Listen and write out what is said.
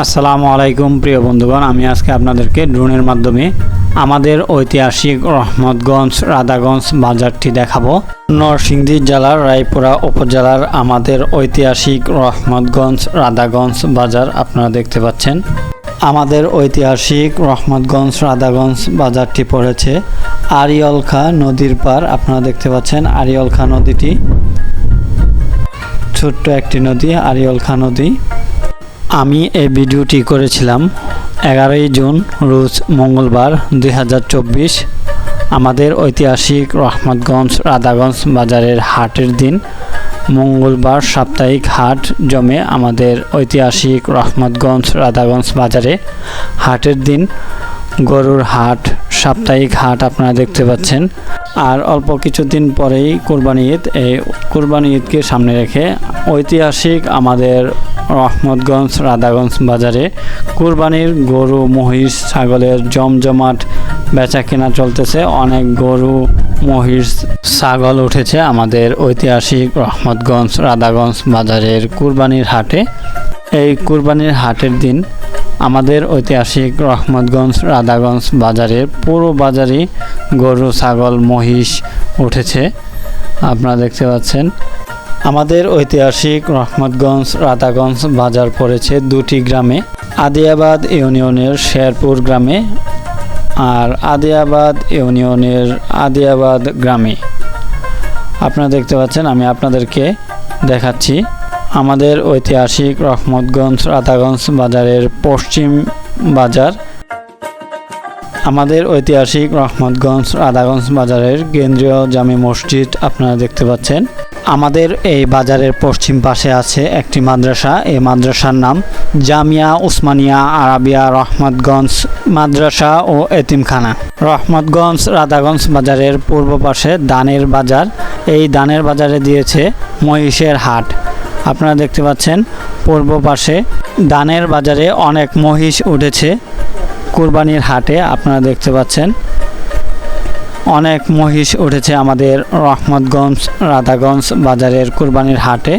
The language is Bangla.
আসসালামু আলাইকুম, প্রিয় বন্ধুগণ। আমি আজকে আপনাদেরকে ড্রোনের মাধ্যমে আমাদের ঐতিহাসিক রহমতগঞ্জ, রাধাগঞ্জ বাজারটি দেখাবো। নরসিংদী জেলার, রায়পুরা উপজেলার আমাদের ঐতিহাসিক রহমতগঞ্জ, রাধাগঞ্জ বাজার আপনারা দেখতে পাচ্ছেন। আমাদের ঐতিহাসিক রহমতগঞ্জ, রাধাগঞ্জ বাজারটি পড়েছে আরিয়লখা নদীর পার। আপনারা দেখতে পাচ্ছেন আরিয়লখা নদীটি। ছোট্ট একটি নদী আরিয়লখা নদী। আমি এই ভিডিওটি করেছিলাম এগারোই জুন, রোজ মঙ্গলবার দুই হাজার চব্বিশ, আমাদের ঐতিহাসিক রহমতগঞ্জ, রাধাগঞ্জ বাজারের হাটের দিন। মঙ্গলবার সাপ্তাহিক হাট জমে আমাদের ঐতিহাসিক রহমতগঞ্জ, রাধাগঞ্জ বাজারে হাটের দিন। গরুর হাট সাপ্তাহিক হাট আপনারা দেখতে পাচ্ছেন। আর অল্প কিছুদিন পরেই কোরবানি ঈদ, এই কোরবানি ঈদকে সামনে রেখে ঐতিহাসিক আমাদের রহমতগঞ্জ, রাধাগঞ্জ বাজারে কুরবানির গরু, মহিষ, ছাগলের জমজমাট বেচা কেনা চলতেছে। অনেক গরু, মহিষ, ছাগল উঠেছে আমাদের ঐতিহাসিক রহমতগঞ্জ, রাধাগঞ্জ বাজারের কুরবানির হাটে। এই কুরবানির হাটের দিন আমাদের ঐতিহাসিক রহমতগঞ্জ, রাধাগঞ্জ বাজারের পুরো বাজারই গরু, ছাগল, মহিষ উঠেছে। আপনারা দেখতে পাচ্ছেন, আমাদের ঐতিহাসিক রহমতগঞ্জ, রাধাগঞ্জ বাজার পড়েছে দুটি গ্রামে, আদিয়াবাদ ইউনিয়নের শেরপুর গ্রামে আর আদিয়াবাদ ইউনিয়নের আদিয়াবাদ গ্রামে। আপনারা দেখতে পাচ্ছেন, আমি আপনাদেরকে দেখাচ্ছি। আমাদের ঐতিহাসিক রহমতগঞ্জ, রাধাগঞ্জ বাজারের পশ্চিম বাজার। আমাদের ঐতিহাসিক রহমতগঞ্জ, রাধাগঞ্জ বাজারের কেন্দ্রীয় জামি মসজিদ আপনারা দেখতে পাচ্ছেন। আমাদের এই বাজারের পশ্চিম পাশে আছে একটি মাদ্রাসা। এই মাদ্রাসার নাম জামিয়া উসমানিয়া আরাবিয়া রহমতগঞ্জ মাদ্রাসা ও এতিমখানা। রহমতগঞ্জ, রাধাগঞ্জ বাজারের পূর্ব পাশে দানের বাজার। এই দানের বাজারে দিয়েছে মহিষের হাট। আপনারা দেখতে পাচ্ছেন, পূর্ব পাশে দানের বাজারে অনেক মহিষ উঠেছে। কুরবানির হাটে আপনারা দেখতে পাচ্ছেন, অনেক মহিষ উঠেছে আমাদের রহমতগঞ্জ, রাধাগঞ্জ বাজারের কুরবানির হাটে।